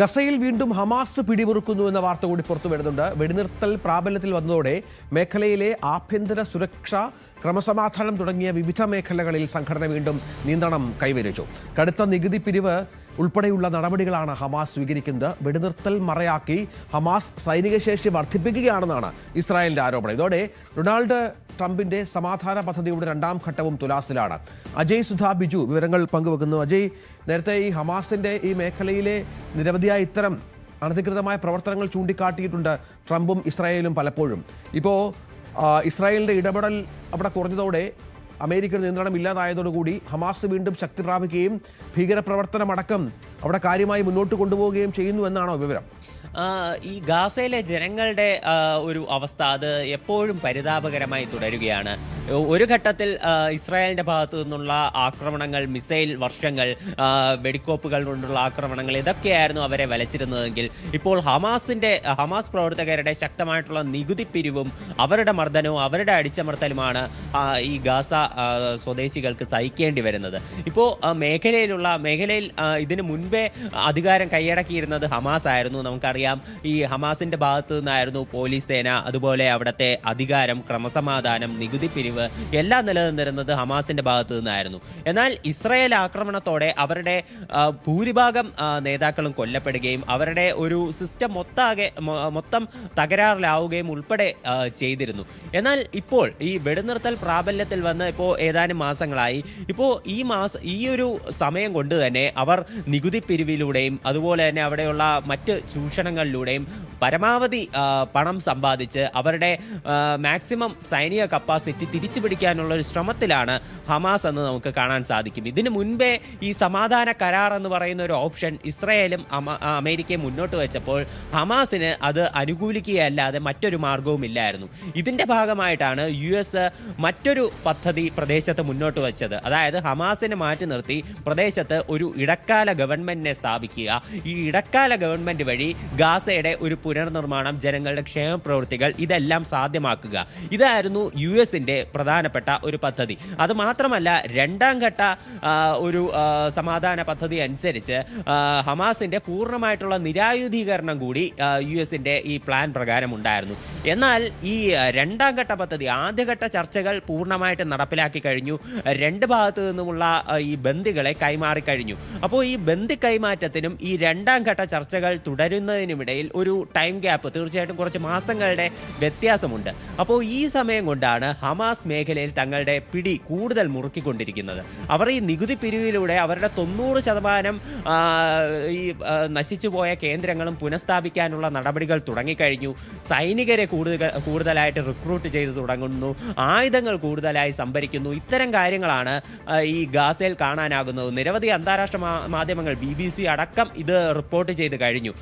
ഗസയിൽ വീണ്ടും ഹമാസ് പിടിമുറുക്കുന്നു എന്ന വാർത്ത കൂടി പുറത്തു വരുന്നുണ്ട്. വെടിനിർത്തൽ പ്രാബല്യത്തിൽ വന്നതോടെ മേഖലയിലെ ആഭ്യന്തര സുരക്ഷ ക്രമസമാധാനം തുടങ്ങിയ വിവിധ മേഖലകളിൽ സംഘടന വീണ്ടും നിയന്ത്രണം കൈവരിച്ചു. കടുത്ത നികുതി പിരിവ് ഉൾപ്പെടെയുള്ള നടപടികളാണ് ഹമാസ് സ്വീകരിക്കുന്നത്. വെടിനിർത്തൽ മറയാക്കി ഹമാസ് സൈനിക ശേഷി വർദ്ധിപ്പിക്കുകയാണെന്നാണ് ഇസ്രായേലിന്റെ ആരോപണം. ഇതോടെ ഡൊണാൾഡ് ട്രംപിന്റെ സമാധാന പദ്ധതിയുടെ രണ്ടാം ഘട്ടവും തുലാസിലാണ്. അജയ് സുധാ ബിജു വിവരങ്ങൾ പങ്കുവെക്കുന്നു. അജയ് നേരത്തെ ഈ ഹമാസിന്റെ ഈ മേഖലയിലെ നിരവധിയായ ഇത്തരം അനധികൃതമായ പ്രവർത്തനങ്ങൾ ചൂണ്ടിക്കാട്ടിയിട്ടുണ്ട് ട്രംപും ഇസ്രായേലും പലപ്പോഴും. ഇപ്പോൾ ഇസ്രായേലിന്റെ ഇടപെടൽ അവിടെ കുറഞ്ഞതോടെ അമേരിക്കൻ നിയന്ത്രണം ഇല്ലാതായതോടുകൂടി ഹമാസ് വീണ്ടും ശക്തി പ്രാപിക്കുകയും ഭീകരപ്രവർത്തനമടക്കം അവിടെ കാര്യമായി മുന്നോട്ട് കൊണ്ടുപോവുകയും ചെയ്യുന്നു എന്നാണോ വിവരം? ഈ ഗാസയിലെ ജനങ്ങളുടെ ഒരു അവസ്ഥ അത് എപ്പോഴും പരിതാപകരമായി തുടരുകയാണ്. ഒരു ഘട്ടത്തിൽ ഇസ്രായേലിന്റെ ഭാഗത്തു നിന്നുള്ള ആക്രമണങ്ങൾ മിസൈൽ വർഷങ്ങൾ വെടിക്കോപ്പുകൾ കൊണ്ടുള്ള ആക്രമണങ്ങൾ ഇതൊക്കെയായിരുന്നു അവരെ വലച്ചിരുന്നതെങ്കിൽ ഇപ്പോൾ ഹമാസിന്റെ ഹമാസ് പ്രവർത്തകരുടെ ശക്തമായിട്ടുള്ള നികുതി പിരിവും അവരുടെ മർദ്ദനവും അവരുടെ അടിച്ചമർത്തലുമാണ് ഈ ഗാസ സ്വദേശികൾക്ക് സഹിക്കേണ്ടി വരുന്നത്. ഇപ്പോൾ മേഖലയിലുള്ള മേഖലയിൽ ഇതിനു മുൻപേ അധികാരം കൈയടക്കിയിരുന്നത് ഹമാസ് ആയിരുന്നു നമുക്കറിയാം ഈ ഹമാസിന്റെ ഭാഗത്തു നിന്നായിരുന്നു പോലീസ് സേന അതുപോലെ അവിടുത്തെ അധികാരം ക്രമസമാധാനം നികുതി പിരിവ് എല്ലാം നിലനിന്നിരുന്നത് ഹമാസിന്റെ ഭാഗത്തു നിന്നായിരുന്നു. എന്നാൽ ഇസ്രായേൽ ആക്രമണത്തോടെ അവരുടെ ഭൂരിഭാഗം നേതാക്കളും കൊല്ലപ്പെടുകയും അവരുടെ ഒരു സിസ്റ്റം മൊത്താകെ മൊത്തം തകരാറിലാവുകയും ഉൾപ്പെടെ ചെയ്തിരുന്നു. എന്നാൽ ഇപ്പോൾ ഈ വെടിനിർത്തൽ പ്രാബല്യത്തിൽ വന്ന് ഇപ്പോൾ ഏതാനും മാസങ്ങളായി. ഇപ്പോൾ ഈ മാസ ഈ ഒരു സമയം കൊണ്ട് തന്നെ അവർ നികുതി പിരിവിലൂടെയും അതുപോലെ തന്നെ അവിടെയുള്ള മറ്റ് ചൂഷണങ്ങളിലൂടെയും പരമാവധി പണം സമ്പാദിച്ച് അവരുടെ മാക്സിമം സൈനിക കപ്പാസിറ്റി തിരിച്ചു പിടിക്കാനുള്ള ഒരു ശ്രമത്തിലാണ് ഹമാസ് എന്ന് നമുക്ക് കാണാൻ സാധിക്കും. ഇതിനു മുൻപേ ഈ സമാധാന കരാർ എന്ന് പറയുന്ന ഒരു ഓപ്ഷൻ ഇസ്രയേലും അമേരിക്കയും മുന്നോട്ട് വെച്ചപ്പോൾ ഹമാസിന് അത് അനുകൂലിക്കുകയല്ലാതെ മറ്റൊരു മാർഗവും ഇല്ലായിരുന്നു. ഇതിന്റെ ഭാഗമായിട്ടാണ് യു എസ് മറ്റൊരു പദ്ധതി പ്രദേശത്ത് മുന്നോട്ട് വെച്ചത്. അതായത് ഹമാസിനെ മാറ്റി നിർത്തി പ്രദേശത്ത് ഒരു ഇടക്കാല ഗവൺമെന്റിനെ സ്ഥാപിക്കുക. ഈ ഇടക്കാല ഗവൺമെന്റ് വഴി ഗാസയുടെ ഒരു പുനർനിർമ്മാണം ജനങ്ങളുടെ ക്ഷേമ പ്രവൃത്തികൾ ഇതെല്ലാം സാധ്യമാക്കുക. ഇതായിരുന്നു യു എസിന്റെ പ്രധാനപ്പെട്ട ഒരു പദ്ധതി. അത് മാത്രമല്ല രണ്ടാം ഘട്ട ഒരു സമാധാന പദ്ധതി അനുസരിച്ച് ഹമാസിന്റെ പൂർണമായിട്ടുള്ള നിരായുധീകരണം കൂടി യു എസിന്റെ ഈ പ്ലാൻ പ്രകാരം ഉണ്ടായിരുന്നു. എന്നാൽ ഈ രണ്ടാം ഘട്ട പദ്ധതി ആദ്യഘട്ട ചർച്ചകൾ പൂർണമായിട്ട് നടപ്പിലാക്കി കഴിഞ്ഞു. രണ്ട് ഭാഗത്തു നിന്നുമുള്ള ഈ ബന്ദികളെ കൈമാറി കഴിഞ്ഞു. അപ്പോൾ ഈ ബന്ദി കൈമാറ്റത്തിനും ഈ രണ്ടാം ഘട്ട ചർച്ചകൾ തുടരുന്നതിനുമിടയിൽ ഒരു ടൈം ഗ്യാപ്പ് തീർച്ചയായിട്ടും കുറച്ച് മാസങ്ങളുടെ വ്യത്യാസമുണ്ട്. അപ്പോൾ ഈ സമയം കൊണ്ടാണ് ഹമാസ് മേഖലയിൽ തങ്ങളുടെ പിടി കൂടുതൽ മുറുക്കിക്കൊണ്ടിരിക്കുന്നത്. അവർ ഈ നികുതി പിരിവിലൂടെ അവരുടെ തൊണ്ണൂറ് ശതമാനം ഈ നശിച്ചുപോയ കേന്ദ്രങ്ങളും പുനഃസ്ഥാപിക്കാനുള്ള നടപടികൾ തുടങ്ങിക്കഴിഞ്ഞു. സൈനികരെ കൂടുതൽ കൂടുതലായിട്ട് റിക്രൂട്ട് ചെയ്തു തുടങ്ങുന്നു. ആയുധങ്ങൾ കൂടുതലായി സംഭരിക്കുന്നു. ഇത്തരം കാര്യങ്ങളാണ് ഈ ഗാസയിൽ കാണാനാകുന്നത്. നിരവധി അന്താരാഷ്ട്ര മാധ്യമങ്ങൾ ബി അടക്കം ഇത് റിപ്പോർട്ട് ചെയ്ത് കഴിഞ്ഞു.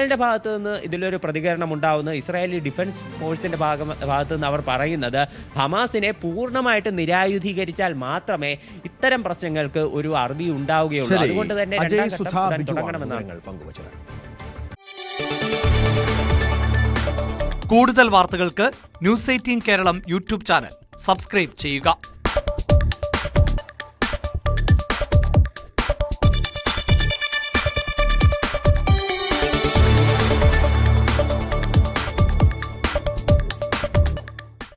ഇസ്രായേലിന്റെ ഭാഗത്ത് നിന്ന് ഇതിലൊരു പ്രതികരണം ഉണ്ടാവുന്നു. ഇസ്രായേലി ഡിഫൻസ് ഫോഴ്സിന്റെ ഭാഗം ഭാഗത്ത് നിന്ന് അവർ പറയുന്നത് ഹമാസിനെ പൂർണമായിട്ട് നിരായുധീകരിച്ചാൽ മാത്രമേ ഇത്തരം പ്രശ്നങ്ങൾക്ക് ഒരു അറുതി ഉണ്ടാവുകയുള്ളൂ. അതുകൊണ്ട് തന്നെ രണ്ടാം ഘട്ടം തുടങ്ങണമെന്നാണ്. പങ്കുവച്ചത്. കൂടുതൽ വാർത്തകൾക്ക് news eighteen Keralam YouTube channel. Subscribe ചെയ്യുക.